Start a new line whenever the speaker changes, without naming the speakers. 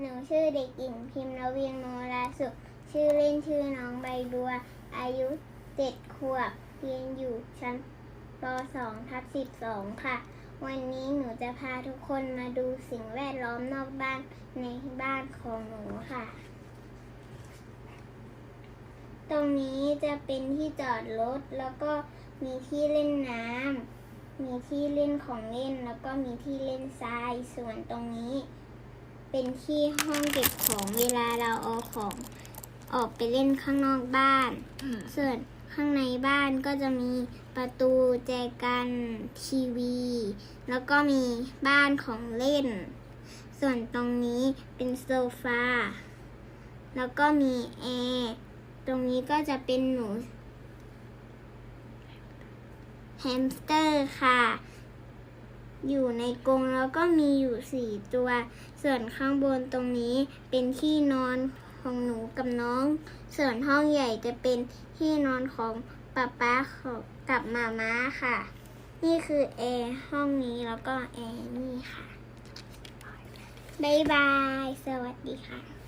หนูชื่อเด็กหญิงพิมพ์นวีนโมราสุข ชื่อเล่นชื่อน้องใบบัว อายุเจ็ดขวบ เรียนอยู่ชั้นป .2 ทับ12 ค่ะ วันนี้หนูจะพาทุกคนมาดูสิ่งแวดล้อมนอกบ้านในบ้านของหนูค่ะ ตรงนี้จะเป็นที่จอดรถ แล้วก็มีที่เล่นน้ำมีที่เล่นของเล่น แล้วก็มีที่เล่นทราย ส่วนตรงนี้ เป็นที่ห้องเก็บของเวลาเราเอาของออกไปเล่นข้างนอกบ้าน ส่วนข้างในบ้านก็จะมีประตูแจกันทีวี แล้วก็มีบ้านของเล่น ส่วนตรงนี้เป็นโซฟา แล้วก็มีแอร์ตรงนี้ก็จะเป็นหนูแฮมสเตอร์ค่ะ อยู่ในกรงแล้วก็มีอยู่สี่ตัว ส่วนข้างบนตรงนี้เป็นที่นอนของหนูกับน้อง ส่วนห้องใหญ่จะเป็นที่นอนของป๊าป๊ากับมาม่าค่ะ นี่คือแอร์ห้องนี้แล้วก็แอร์นี่ค่ะ บ๊ายบาย สวัสดีค่ะ